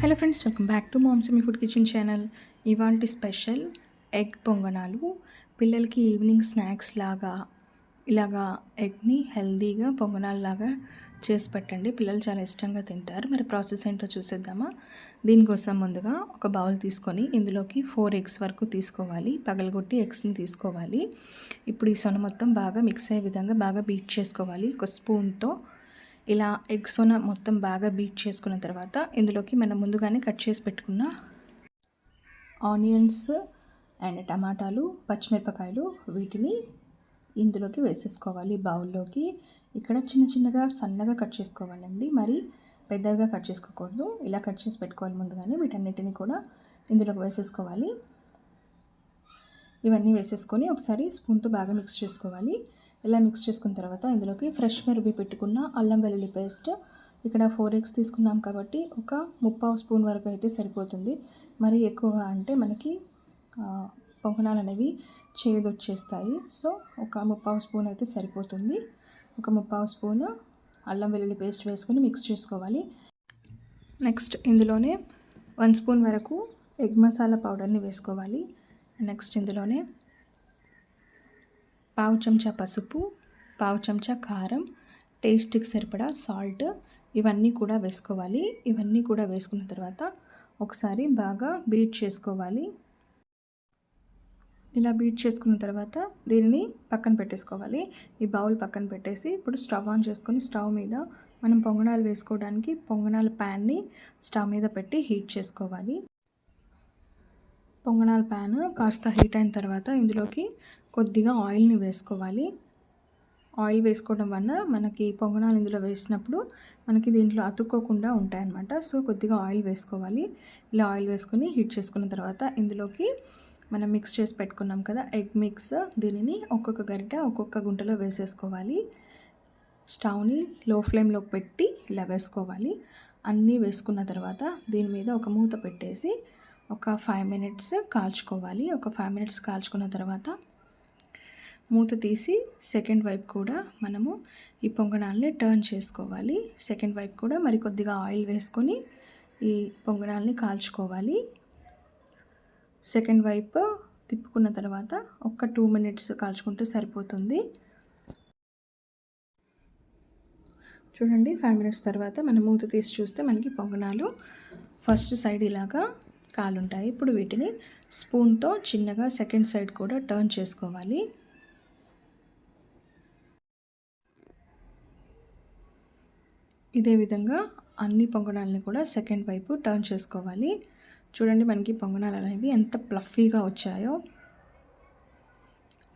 Hello friends welcome back to moms me food kitchen channel. ఇవాంటి special egg పొంగనాలు. పిల్లలకి evening snacks లాగా ఇలాగా ఎగ్ని హెల్దీగా పొంగనాలు లాగా చేసి పెట్టండి. పిల్లలు చాలా ఇష్టంగా తింటారు. మరి ప్రాసెస్ ఏంటో చూసేద్దామా? దీనికోసం ముందుగా ఒక బౌల్ తీసుకొని ఇందులోకి ఫోర్ ఎగ్స్ వరకు తీసుకోవాలి. పగలగొట్టి ఎగ్స్ని తీసుకోవాలి. ఇప్పుడు ఈ సొన మొత్తం బాగా మిక్స్ అయ్యే విధంగా బాగా బీట్ చేసుకోవాలి. ఒక స్పూన్తో ఇలా ఎగ్స్ను మొత్తం బాగా బీట్ చేసుకున్న తర్వాత ఇందులోకి మనం ముందుగానే కట్ చేసి పెట్టుకున్న ఆనియన్స్ అండ్ టమాటాలు పచ్చిమిరపకాయలు వీటిని ఇందులోకి వేసేసుకోవాలి. బౌల్లోకి ఇక్కడ చిన్న చిన్నగా సన్నగా కట్ చేసుకోవాలండి. మరి పెద్దగా కట్ చేసుకోకూడదు. ఇలా కట్ చేసి పెట్టుకోవాలి ముందుగానే. వీటన్నిటిని కూడా ఇందులోకి వేసేసుకోవాలి. ఇవన్నీ వేసేసుకొని ఒకసారి స్పూన్తో బాగా మిక్స్ చేసుకోవాలి. ఇలా మిక్స్ చేసుకున్న తర్వాత ఇందులోకి ఫ్రెష్ రుబ్బి పెట్టుకున్న అల్లం వెల్లుల్లి పేస్ట్. ఇక్కడ ఫోర్ ఎగ్స్ తీసుకున్నాం కాబట్టి ఒక ముప్పావు స్పూన్ వరకు అయితే సరిపోతుంది. మరి ఎక్కువగా అంటే మనకి పొంగనాలు అనేవి చేదొచ్చేస్తాయి. సో ఒక ముప్పావు స్పూన్ అయితే సరిపోతుంది. ఒక ముప్పావు స్పూన్ అల్లం వెల్లుల్లి పేస్ట్ వేసుకొని మిక్స్ చేసుకోవాలి. నెక్స్ట్ ఇందులోనే వన్ స్పూన్ వరకు ఎగ్ మసాలా పౌడర్ని వేసుకోవాలి. నెక్స్ట్ ఇందులోనే పావు చెంచా పసుపు పావు చెంచా కారం టేస్ట్కి సరిపడా సాల్ట్ ఇవన్నీ కూడా వేసుకోవాలి. ఇవన్నీ కూడా వేసుకున్న తర్వాత ఒకసారి బాగా బీట్ చేసుకోవాలి. ఇలా బీట్ చేసుకున్న తర్వాత దీనిని పక్కన పెట్టేసుకోవాలి. ఈ బౌల్ పక్కన పెట్టేసి ఇప్పుడు స్టవ్ ఆన్ చేసుకొని స్టవ్ మీద మనం పొంగనాలు వేసుకోవడానికి పొంగనాల ప్యాన్ని స్టవ్ మీద పెట్టి హీట్ చేసుకోవాలి. పొంగనాల ప్యాన్ కాస్త హీట్ అయిన తర్వాత ఇందులోకి కొద్దిగా ఆయిల్ని వేసుకోవాలి. ఆయిల్ వేసుకోవడం వల్ల మనకి పొంగనాలు ఇందులో వేసినప్పుడు మనకి దీంట్లో అతుక్కోకుండా ఉంటాయన్నమాట. సో కొద్దిగా ఆయిల్ వేసుకోవాలి. ఇలా ఆయిల్ వేసుకొని హీట్ చేసుకున్న తర్వాత ఇందులోకి మనం మిక్స్ చేసి పెట్టుకున్నాం కదా ఎగ్ మిక్స్. దీనిని ఒక్కొక్క గరిట ఒక్కొక్క గుంటలో వేసేసుకోవాలి. స్టవ్ని లో ఫ్లేమ్లో పెట్టి ఇలా వేసుకోవాలి. అన్నీ వేసుకున్న తర్వాత దీని మీద ఒక మూత పెట్టేసి ఒక ఫైవ్ మినిట్స్ కాల్చుకోవాలి. ఒక ఫైవ్ మినిట్స్ కాల్చుకున్న తర్వాత మూత తీసి సెకండ్ వైపు కూడా మనము ఈ పొంగనాల్ని టర్న్ చేసుకోవాలి. సెకండ్ వైపు కూడా మరి కొద్దిగా ఆయిల్ వేసుకొని ఈ పొంగనాల్ని కాల్చుకోవాలి. సెకండ్ వైపు తిప్పుకున్న తర్వాత ఒక్క టూ మినిట్స్ కాల్చుకుంటే సరిపోతుంది. చూడండి ఫైవ్ మినిట్స్ తర్వాత మనం మూత తీసి చూస్తే మనకి పొంగనాలు ఫస్ట్ సైడ్ ఇలాగా కాలుంటాయి. ఇప్పుడు వీటిని స్పూన్తో చిన్నగా సెకండ్ సైడ్ కూడా టర్న్ చేసుకోవాలి. ఇదే విధంగా అన్ని పొంగణాలని కూడా సెకండ్ వైపు టర్న్ చేసుకోవాలి. చూడండి మనకి పొంగనాలు అనేవి ఎంత ప్లఫీగా వచ్చాయో.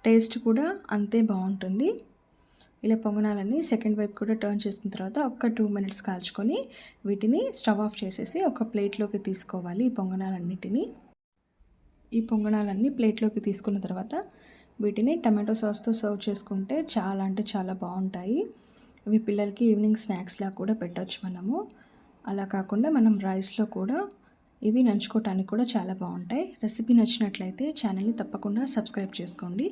టేస్ట్ కూడా అంతే బాగుంటుంది. ఇలా పొంగనాలని సెకండ్ వైపు కూడా టర్న్ చేసిన తర్వాత ఒక్క టూ మినిట్స్ కాల్చుకొని వీటిని స్టవ్ ఆఫ్ చేసేసి ఒక ప్లేట్లోకి తీసుకోవాలి ఈ పొంగనాలన్నిటినీ. ఈ పొంగనాలన్నీ ప్లేట్లోకి తీసుకున్న తర్వాత వీటిని టమాటో సాస్తో సర్వ్ చేసుకుంటే చాలా అంటే చాలా బాగుంటాయి. ఇవి పిల్లలకి ఈవినింగ్ స్నాక్స్లా కూడా పెట్టవచ్చు మనము. అలా కాకుండా మనం రైస్లో కూడా ఇవి నంచుకోవటానికి కూడా చాలా బాగుంటాయి. రెసిపీ నచ్చినట్లయితే ఛానల్ని తప్పకుండా సబ్స్క్రైబ్ చేసుకోండి.